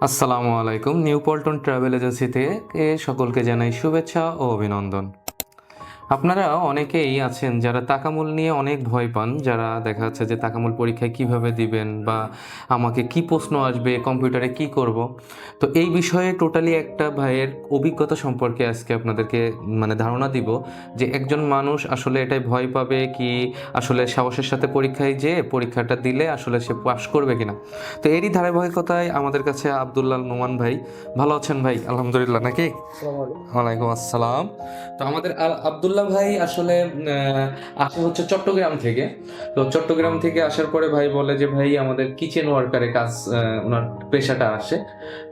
আসসালামু আলাইকুম new Paltan travel agency থেকে সকলকে জানাই শুভেচ্ছা ও অভিনন্দন। আপনারা অনেকেই আছেন যারা তাকামূল নিয়ে অনেক ভয় পান যারা দেখা যাচ্ছে যে তাকামূল পরীক্ষায় কীভাবে দিবেন বা আমাকে কি প্রশ্ন আসবে কম্পিউটারে কি করব। তো এই বিষয়ে টোটালি একটা ভাইয়ের অভিজ্ঞতা সম্পর্কে আজকে আপনাদেরকে মানে ধারণা দিব যে একজন মানুষ আসলে এটাই ভয় পাবে কি আসলে সাহসের সাথে পরীক্ষায় যেয়ে পরীক্ষাটা দিলে আসলে সে পাশ করবে কিনা। তো এরই ধারাবাহিকতায় আমাদের কাছে আবদুল্লাহ নোমান ভাই। ভালো আছেন ভাই? আলহামদুলিল্লাহ নাকি? ওয়ালাইকুম আসসালাম। তো আমাদের আল- আবদুল্লাহ ভাই, আসলে আসে হচ্ছে চট্টগ্রাম থেকে। তো চট্টগ্রাম থেকে আসার পরে ভাই বলে যে, ভাই, আমাদের কিচেন ওয়ার্কারে কাজ ওনার পেশাটা আসে।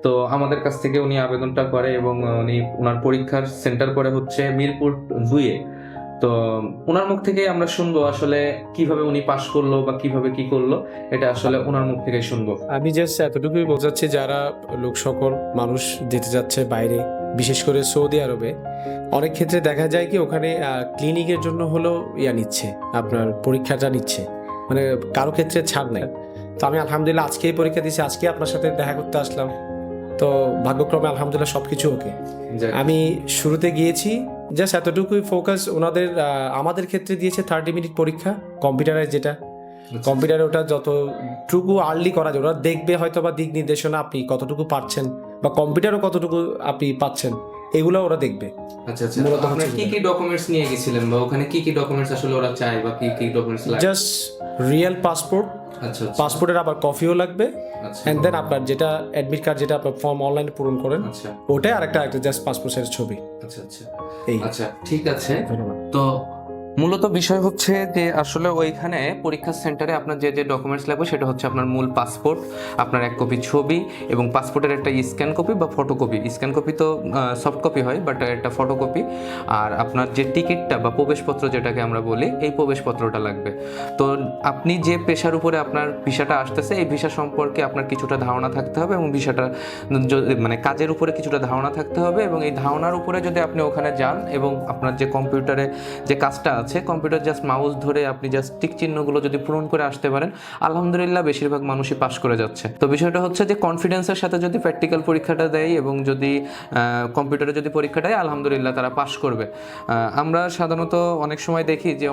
তো আমাদের কাছ থেকে উনি আবেদনটা করে এবং উনি ওনার পরীক্ষার সেন্টার করে হচ্ছে মিরপুর দুইয়ে। তো ওনার মুখ থেকে আমরা শুনব আসলে কীভাবে উনি পাশ করল বা কীভাবে কি করল, এটা আসলে ওনার মুখ থেকে শুনব। আমি জাস্ট এতটুকুই বোঝাচ্ছি, যারা লোক সকল মানুষ যেতে যাচ্ছে বাইরে বিশেষ করে সৌদি আরবে। অনেক ক্ষেত্রে দেখা যায় কি ওখানে ক্লিনিকের জন্য হলো ইয়া নিচ্ছে আপনার পরীক্ষাটা নিচ্ছে। মানে কারও ক্ষেত্রে ছাড় নাই। তো আমি আলহামদুলিল্লাহ আজকেই পরীক্ষা দিয়েছি আজকে আপনার সাথে দেখা করতে আসলাম। তো ভাগ্যক্রমে আলহামদুলিল্লাহ সব কিছু ওকে আমি শুরুতে গিয়েছি জাস্ট এতটুকুই ফোকাস ওনাদের আমাদের ক্ষেত্রে দিয়েছে থার্টি মিনিট পরীক্ষা কম্পিউটারে যেটা। কম্পিউটারে ওটা যতটুকু আর্লি করা যায় ওরা দেখবে হয়তো বা দিক নির্দেশনা আপনি কতটুকু পারছেন। বা কম্পিউটারও কতটুকু আপনি পাচ্ছেন এগুলো ওরা দেখবে। আচ্ছা আচ্ছা। কি কি ডকুমেন্টস নিয়ে গেছিলেন বা ওখানে কি কি ডকুমেন্টস আসলে ওরা চায় বা কি কি ডকুমেন্টস লাগে? জাস্ট রিয়েল পাসপোর্ট আচ্ছা আচ্ছা। পাসপোর্টের আবার কপিও লাগবে আচ্ছা। অ্যান্ড দেন আপনার যেটা অ্যাডমিট কার্ড যেটা আপনার ফর্ম অনলাইনে পূরণ করেন আচ্ছা। ওটাই আরেকটা একটা জাস্ট পাসপোর্ট সাইজের ছবি। আচ্ছা আচ্ছা। এই। আচ্ছা ঠিক আছে। ধন্যবাদ। তো মূলত বিষয় হচ্ছে যে আসলে ওইখানে পরীক্ষা সেন্টারে আপনার যে যে ডকুমেন্টস লাগবে সেটা হচ্ছে আপনার মূল পাসপোর্ট আপনার এক কপি ছবি এবং পাসপোর্টের একটা স্ক্যান কপি বা ফটোকপি স্ক্যান কপি তো সফট কপি হয় বাট একটা ফটোকপি আর আপনার যে টিকিটটা বা প্রবেশপত্র যেটাকে আমরা বলি, এই প্রবেশপত্রটা লাগবে। তো আপনি যে পেশার উপরে আপনার ভিসাটা আসতেছে, এই ভিসা সম্পর্কে আপনার কিছুটা ধারণা থাকতে হবে এবং ভিসাটা মানে কাজের উপরে কিছুটা ধারণা থাকতে হবে এবং এই ধারণার উপরে যদি আপনি ওখানে যান এবং আপনার যে কম্পিউটারে যে কাজটা আছে কম্পিউটার জাস্ট মাউস ধরে আপনি জাস্ট টিক চিহ্নগুলো যদি পূরণ করে আসতে পারেন, আলহামদুলিল্লাহ বেশিরভাগ মানুষই পাস করে যাচ্ছে। তো বিষয়টা হচ্ছে যে কনফিডেন্সের সাথে যদি প্র্যাকটিক্যাল পরীক্ষাটা দেয় এবং যদি কম্পিউটারে যদি পরীক্ষা দেয়, আলহামদুলিল্লাহ তারা পাস করবে। আমরা সাধারণত অনেক সময় দেখি যে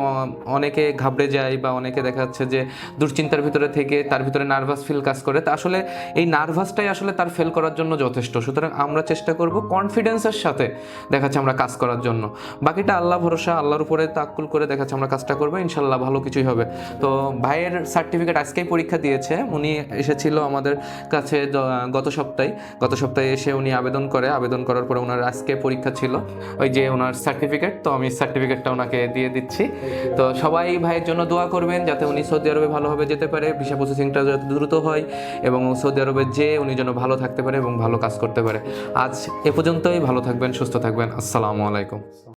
অনেকে ঘাবড়ে যায় বা অনেকে দেখা যাচ্ছে যে দুশ্চিন্তার ভিতরে থেকে তার ভিতরে নার্ভাস ফিল কাজ করে। তা আসলে এই নার্ভাসটাই আসলে তার ফেল করার জন্য যথেষ্ট। সুতরাং আমরা চেষ্টা করব কনফিডেন্সের সাথে দেখাচ্ছে আমরা কাজ করার জন্য। বাকিটা আল্লাহ ভরসা, আল্লাহর উপরে তাক্কুল করে দেখাচ্ছে, আমরা কাজটা করব, ইনশাল্লাহ ভালো কিছুই হবে। তো ভাইয়ের সার্টিফিকেট আজকেই পরীক্ষা দিয়েছে, উনি এসেছিল আমাদের কাছে গত সপ্তাহে গত সপ্তাহে এসে উনি আবেদন করে, আবেদন করার পরে ওনার আজকে পরীক্ষা ছিল, ওই যে ওনার সার্টিফিকেট তো আমি সার্টিফিকেটটা ওনাকে দিয়ে দিচ্ছি। তো সবাই ভাইয়ের জন্য দোয়া করবেন, যাতে উনি সৌদি আরবে ভালোভাবে যেতে পারে ভিসা প্রসেসিংটা যাতে দ্রুত হয়, এবং সৌদি আরবে যে উনি যেন ভালো থাকতে পারে এবং ভালো কাজ করতে পারে। আজ এ পর্যন্তই, ভালো থাকবেন, সুস্থ থাকবেন, আসসালামু আলাইকুম।